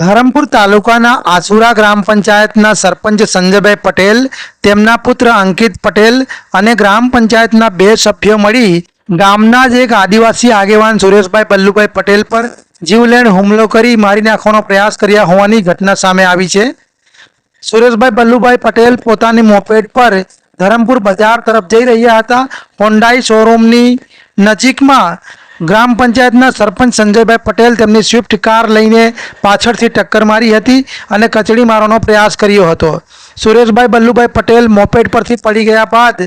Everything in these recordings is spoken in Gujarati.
ધરમપુર તાલુકાના આસુરા ગ્રામ પંચાયતના સરપંચ સંજયભાઈ પટેલ, તેમના પુત્ર અંકિત પટેલ અને ગ્રામ પંચાયતના બે સભ્યો મળી ગામના જ એક આદિવાસી આગેવાન સુરેશભાઈ પલ્લુભાઈ પટેલ પર જીવલેણ હુમલો કરી મારી નાખવાનો પ્રયાસ કર્યા હોવાની ઘટના સામે આવી છે. સુરેશભાઈ પલ્લુભાઈ પટેલ પોતાની મોપેડ પર ધરમપુર બજાર તરફ જઈ રહ્યા હતા. હોન્ડાઈ શોરૂમની નજીકમાં ગ્રામ પંચાયતના સરપંચ સંજયભાઈ પટેલ તેમની સ્વિફ્ટ કાર લઈને પાછળથી ટક્કર મારી હતી અને કચડી મારવાનો પ્રયાસ કર્યો હતો. સુરેશભાઈ બલ્લુભાઈ પટેલ મોપેડ પરથી પડી ગયા બાદ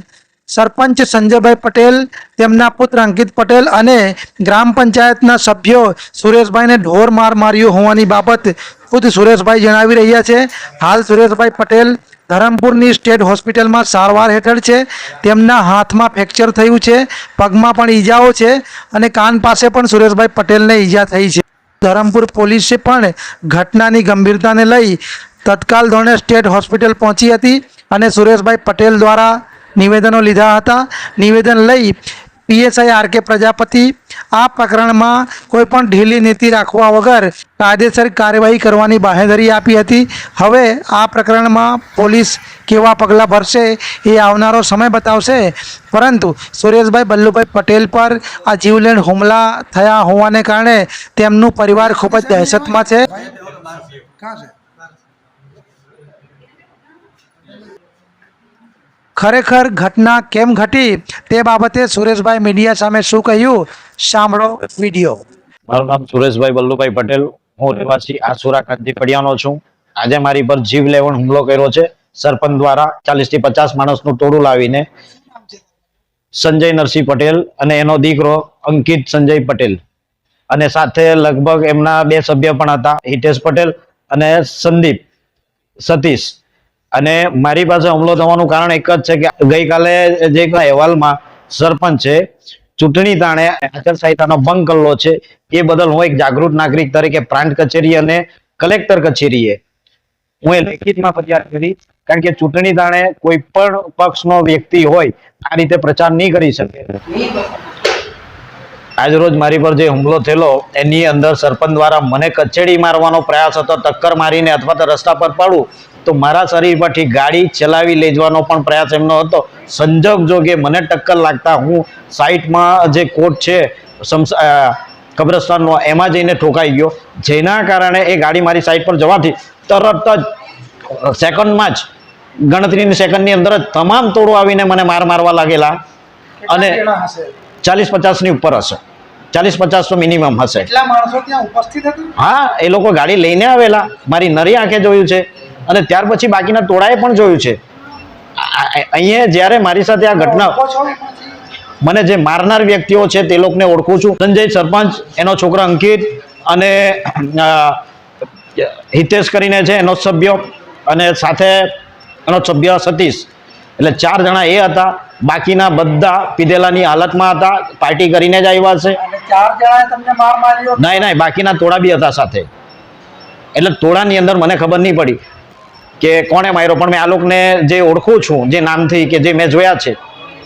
સરપંચ સંજયભાઈ પટેલ, તેમના પુત્ર અંકિત પટેલ અને ગ્રામ પંચાયતના સભ્યો સુરેશભાઈને ઢોર માર માર્યો હોવાની બાબત ખુદ સુરેશભાઈ જણાવી રહ્યા છે. હાલ સુરેશભાઈ પટેલ ધરમપુરની સ્ટેટ હોસ્પિટલમાં સારવાર હેઠળ છે. તેમના હાથમાં ફ્રેક્ચર થયું છે, પગમાં પણ ઈજાઓ છે અને કાન પાસે પણ સુરેશભાઈ પટેલને ઈજા થઈ છે. ધરમપુર પોલીસે પણ ઘટનાની ગંભીરતાને લઈ તત્કાલ ધોરણે સ્ટેટ હોસ્પિટલ પહોંચી હતી અને સુરેશભાઈ પટેલ દ્વારા નિવેદનો લીધા હતા. નિવેદન લઈ પીએસઆઈ આર કે પ્રજાપતિ, આ પ્રકરણમાં કોઈ પણ ઢીલી નીતિ રાખવા વગર કાયદેસર કાર્યવાહી કરવાની બાહેધરી આપી હતી. હવે આ પ્રકરણમાં પોલીસ કેવા પગલાં ભરશે એ આવનારો સમય બતાવશે. પરંતુ સુરેશભાઈ બલ્લુભાઈ પટેલ પર આ જીવલેણ હુમલા થયા હોવાને કારણે તેમનું પરિવાર ખૂબ જ દહેશતમાં છે. ખરેખર ઘટના કેમ ઘટી? તે બાબતે સુરેશભાઈ મીડિયા સામે શું કહ્યું? સાંભળો વીડિયો. મારું નામ સુરેશભાઈ વલ્લુભાઈ પટેલ. હું રહેવાસી આસુરા કાંતિપડિયાનો છું. આજે મારી પર જીવ લેવણ હુમલો કર્યો છે. સરપંચ દ્વારા ચાલીસથી પચાસ માણસનું ટોળું લાવીને સંજય નરસિંહ પટેલ અને એનો દીકરો અંકિત સંજય પટેલ. અને સાથે લગભગ એમના બે સભ્ય પણ હતા. હિતેશ પટેલ અને સંદીપ, સતીશ. અને મારી પાસે હુમલો થવાનું કારણ એક જ છે કે ગઈકાલે જે અહેવાલમાં સરપંચ છે, ચૂંટણી તાણે આચારસંહિતાનો ભંગ કરેલો છે, એ બદલ હું એક જાગૃત નાગરિક તરીકે પ્રાંત કચેરી અને કલેક્ટર કચેરીએ હું એ લેખિતમાં ફરિયાદ કરી કારણ કે ચૂંટણી તાણે કોઈ પણ પક્ષનો વ્યક્તિ હોય, આ રીતે પ્રચાર નહીં કરી શકે. આજરોજ મારી પર જે હુમલો થયેલો, એની અંદર સરપંચ દ્વારા મને કચેડી મારવાનો પ્રયાસ હતો, ટક્કર મારીને અથવા તો રસ્તા પર પાડું તો મારા શરીર પરથી ગાડી ચલાવી લઈ જવાનો પણ પ્રયાસ એમનો હતો. સંજોગ જોગે મને ટક્કર લાગતા હું સાઈટમાં જે કોટ છે કબ્રસ્તાનનો એમાં જઈને ઠોકાઈ ગયો. જેના કારણે એ ગાડી મારી સાઈડ પર જવાથી તરત જ સેકન્ડમાં જ ગણતરીની સેકન્ડની અંદર જ તમામ તોડો આવીને મને માર મારવા લાગેલા. અને ચાલીસ પચાસની ઉપર હશે. ચાલીસ પચાસ તો મિનિમમ હશે. હા એ લોકો ગાડી લઈને આવેલા. મારી નરી આંખે જોયું છે. અને ત્યાર પછી બાકીના ટોળાએ પણ જોયું છે. અહીંયા જ્યારે મારી સાથે આ ઘટના મને જે મારનાર વ્યક્તિઓ છે તે લોકોને ઓળખું છું. સંજય સરપંચ એનો છોકરો અંકિત અને હિતેશ કરીને છે એનો સભ્ય અને સાથે એનો સભ્ય સતીશ. એટલે ચાર જણા એ હતા. બાકીના બધા પીધેલાની હાલતમાં હતા. પાર્ટી કરીને જ આવ્યા છે. નહીં નહીં બાકીના તોડા બી હતા સાથે. એટલે ટોળાની અંદર મને ખબર નહીં પડી. કે કોણે માર્યો? પણ મેં આ લોકોને જે ઓળખું છું, જે નામથી કે જે મેં જોયા છે,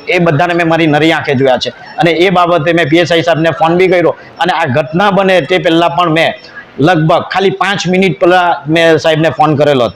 એ બધાને મેં મારી નરી આંખે જોયા છે. અને એ બાબતે મેં પીએસઆઈ સાહેબને ફોન બી કર્યો. અને આ ઘટના બને તે પહેલાં પણ મેં લગભગ ખાલી પાંચ મિનિટ પહેલાં મેં સાહેબને ફોન કરેલો હતો.